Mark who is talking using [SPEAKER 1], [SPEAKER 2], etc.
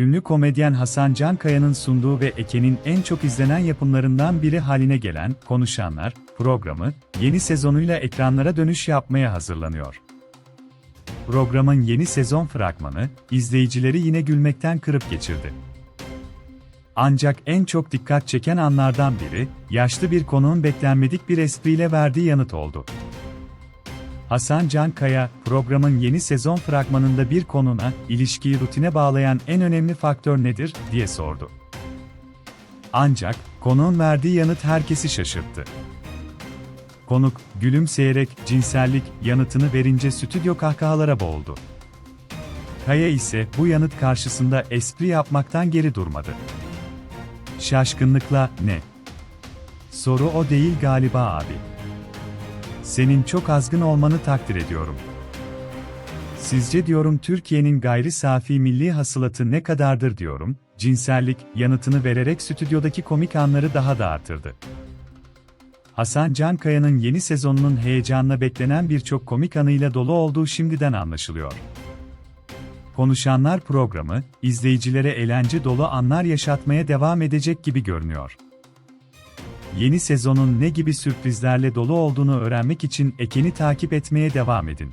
[SPEAKER 1] ünlü komedyen Hasan Cankaya'nın sunduğu ve Eke'nin en çok izlenen yapımlarından biri haline gelen Konuşanlar programı, yeni sezonuyla ekranlara dönüş yapmaya hazırlanıyor. Programın yeni sezon fragmanı, izleyicileri yine gülmekten kırıp geçirdi. Ancak en çok dikkat çeken anlardan biri, yaşlı bir konuğun beklenmedik bir espriyle verdiği yanıt oldu. Hasan Cankaya, programın yeni sezon fragmanında bir konuna, ilişkiyi rutine bağlayan en önemli faktör nedir, diye sordu. Ancak, konuğun verdiği yanıt herkesi şaşırttı. Konuk, gülümseyerek, cinsellik, yanıtını verince stüdyo kahkahalara boğuldu. Kaya ise bu yanıt karşısında espri yapmaktan geri durmadı. Şaşkınlıkla, ne? Soru o değil galiba abi. Senin çok azgın olmanı takdir ediyorum. Sizce diyorum Türkiye'nin gayri safi milli hasılatı ne kadardır diyorum, cinsellik, yanıtını vererek stüdyodaki komik anları daha da artırdı. Hasan Cankaya'nın yeni sezonunun heyecanla beklenen birçok komik anıyla dolu olduğu şimdiden anlaşılıyor. Konuşanlar programı, izleyicilere eğlence dolu anlar yaşatmaya devam edecek gibi görünüyor. Yeni sezonun ne gibi sürprizlerle dolu olduğunu öğrenmek için Eken'i takip etmeye devam edin.